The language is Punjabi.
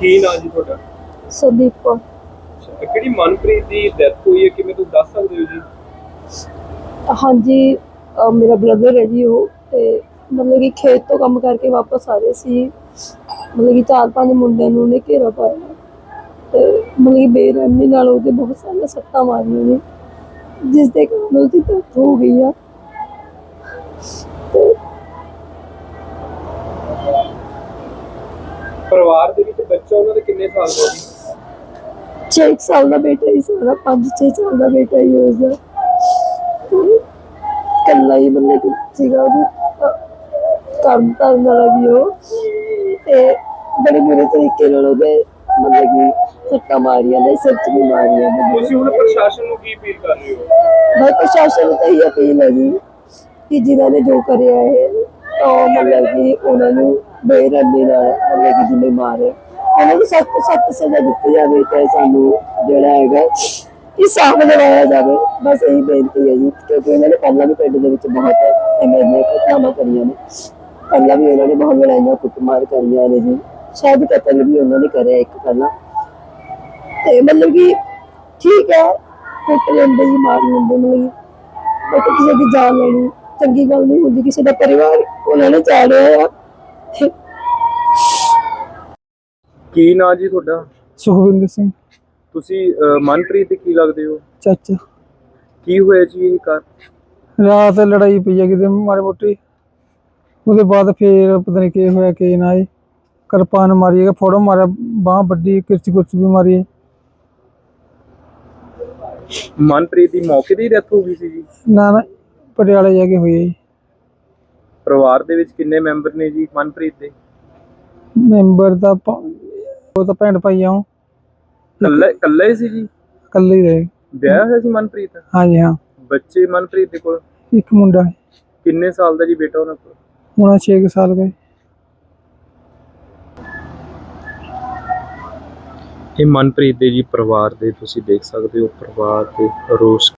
ਕੀ ਨਾਂ ਜੀ ਤੁਹਾਡਾ? ਸੰਦੀਪ ਕੌਰ। ਅੱਛਾ, ਕਿਹੜੀ ਮਨਪ੍ਰੀਤ ਦੀ ਡੈਥ ਹੋਈ ਹੈ ਕਿਵੇਂ ਤੁਸੀਂ ਦੱਸ ਸਕਦੇ ਹੋ ਜੀ? ਹਾਂਜੀ ਅਹ ਮੇਰਾ ਬ੍ਰਦਰ ਹੈ ਜੀ ਉਹ ਤੇ ਮਤਲਬ ਕਿ ਖੇਤ ਤੋਂ ਕੰਮ ਕਰਕੇ ਵਾਪਸ ਆ ਰਹੇ ਸੀ। ਮਤਲਬ ਕਿ ਚਾਰ ਪੰਜ ਮੁੰਡਿਆਂ ਨੂੰ ਉਹਨੇ ਘੇਰਾ ਪਾਇਆ। ਤੇ ਮਤਲਬ ਕਿ ਬੇਰਹਿਮੀ ਨਾਲ ਉਹਦੇ ਬਹੁਤ ਸਾਰੀਆਂ ਸੱਟਾਂ ਮਾਰੀਆਂ ਨੇ ਜਿਸ ਦੇ ਕਾਰਨ ਉਹਦੀ ਡੈਥ ਹੋ ਗਈ ਆ। ਤੇ ਪਰਿਵਾਰ ਦੇ ਵਿੱਚ ਬੱਚਾ ਉਹਨਾਂ ਦੇ ਕਿੰਨੇ ਸਾਲ ਦਾ ਛੇ ਕੁ ਸਾਲ ਦਾ ਬੇਟਾ ਹੀ ਸਾਰਾ ਪੰਜ ਛੇ ਸਾਲ ਦਾ ਬੇਟਾ ਹੀ ਉਸਦਾ ਕੱਲਾ ਹੀ। ਮਤਲਬ ਕਿ ਸੀਗਾ ਉਹਦੀ ਕੰਮ ਕਰਨ ਵਾਲਾ ਵੀ ਉਹ। ਤੇ ਬੜੇ ਬੁਰੇ ਤਰੀਕੇ ਨਾਲ ਉਹਦੇ ਮਤਲਬ ਕਿ ਸੱਟਾਂ ਮਾਰੀਆਂ ਨੇ ਸਿਰ 'ਚ ਵੀ ਮਾਰੀਆਂ ਨੇ। ਤੁਸੀਂ ਹੁਣ ਪ੍ਰਸ਼ਾਸਨ ਨੂੰ ਕੀ ਅਪੀਲ ਕਰ ਰਹੇ ਹੋ? ਮੈਂ ਪ੍ਰਸ਼ਾਸਨ ਨੂੰ ਤਾਂ ਇਹ ਅਪੀਲ ਹੈ ਜੀ ਕਿ ਜਿਨ੍ਹਾਂ ਨੇ ਜੋ ਕਰਿਆ ਹੈ ਤਾਂ ਮਤਲਬ ਕਿ ਉਹਨਾਂ ਨੂੰ ਬੇਰਹਿਮੀ ਨਾਲ ਮਤਲਬ ਕਿ ਜਿਵੇਂ ਮਾਰੇ। ਉਹਨਾਂ ਨੂੰ ਸਖਤ ਸਖਤ ਸਜ਼ਾ ਦਿੱਤੀ ਜਾਵੇ ਤੇ ਸਾਨੂੰ ਜਿਹੜਾ ਹੈਗਾ ਇਹ ਦਿਵਾਇਆ ਜਾਵੇ। ਬਸ ਇਹੀ ਬੇਨਤੀ ਹੈ ਜੀ, ਕਿਉਂਕਿ ਉਹਨਾਂ ਨੇ ਪਹਿਲਾਂ ਵੀ ਪਿੰਡ ਦੇ ਵਿੱਚ ਬਹੁਤ ਐਵੇਂ ਦੀਆਂ ਘਟਨਾਵਾਂ ਕਰੀਆਂ ਨੇ। ਪਹਿਲਾਂ ਵੀ ਉਹਨਾਂ ਨੇ ਬਹੁਤ ਲੜਾਈਆਂ, ਕੁੱਟਮਾਰ ਕਰੀਆਂ ਨੇ ਜੀ। ਸ਼ਾਇਦ ਕਤਲ ਵੀ ਉਹਨਾਂ ਨੇ ਕਰਿਆ ਇੱਕ ਪਹਿਲਾਂ। ਤੇ ਮਤਲਬ ਕਿ ਠੀਕ ਹੈ ਕੁੱਟ ਲੈਂਦੇ ਜੀ, ਮਾਰ ਲੈਂਦੇ ਮਤਲਬ ਬਟ ਕਿਸੇ ਦੀ ਜਾਨ ਲੈਣੀ ਚੰਗੀ ਗੱਲ ਨਹੀਂ ਹੁੰਦੀ, ਕਿਸੇ ਦਾ ਪਰਿਵਾਰ ਉਹਨਾਂ ਨੇ ਚਾੜਿਆ ਆ। ਕੀ ਨਾਂ ਜੀ ਤੁਹਾਡਾ? ਸੁਖਵਿੰਦਰ ਸਿੰਘ। ਤੁਸੀਂ ਅਹ, ਮਨਪ੍ਰੀਤ ਦੇ ਕੀ ਲੱਗਦੇ ਹੋ? ਚਾਚਾ। ਕੀ ਹੋਇਆ ਜੀ ਇਹ ਕਾਰ ਰਾਤ ਲੜਾਈ ਪਈ ਆ ਕਿਤੇ ਮਾੜੀ ਮੋਟੀ। ਉਹਦੇ ਬਾਅਦ ਫੇਰ ਪਤਾ ਨਹੀਂ ਕੀ ਹੋਇਆ ਕੀ ਨਾ ਇਹ ਕਿਰਪਾਨ ਮਾਰੀ ਹੈ ਫੋੜੋ ਮਾਰਿਆ ਬਾਹ ਵੱਡੀ ਕਿਰਚੀ ਕੁਰਚੀ ਵੀ ਮਾਰੀ ਹੈ ਮਨਪ੍ਰੀਤ ਦੀ ਮੌਕੇ ਤੇ ਹੀ ਡੈਥ ਹੋ ਗਈ ਸੀ ਜੀ? ਨਾ ਨਾ ਪਟਿਆਲੇ ਜਾ ਕੇ ਹੋਈ ਹੈ ਜੀ। ਪਰਿਵਾਰ ਦੇ ਵਿੱਚ ਕਿੰਨੇ ਮੈਂਬਰ ਨੇ ਜੀ ਮਨਪ੍ਰੀਤ ਦੇ? ਮੈਂਬਰ ਦਾ ਪ- ਉਹ ਤਾਂ ਭੈਣ ਭਾਈ ਆ ਉਹ। ਕੱਲਾ ਕੱਲਾ ਸੀ ਜੀ? ਇਕੱਲੇ ਹੀ ਰਹੇ। ਵਿਆਹ ਹੋਇਆ ਸੀ ਮਨਪ੍ਰੀਤ? ਹਾਂਜੀ ਹਾਂ। ਬੱਚੇ ਮਨਪ੍ਰੀਤ ਦੇ ਕੋਲ? ਇੱਕ ਮੁੰਡਾ ਹੈ ਕਿੰਨੇ ਸਾਲ ਦਾ ਜੀ ਬੇਟਾ ਉਹਨਾਂ ਕੋਲ? ਹੁਣ 6 ਸਾਲ ਗਏ। ਇਹ ਮਨਪ੍ਰੀਤ ਦੇ ਜੀ ਪਰਿਵਾਰ ਦੇ ਤੁਸੀਂ ਦੇਖ ਸਕਦੇ ਹੋ ਪਰਿਵਾਰ ਦੇ ਰੋਸ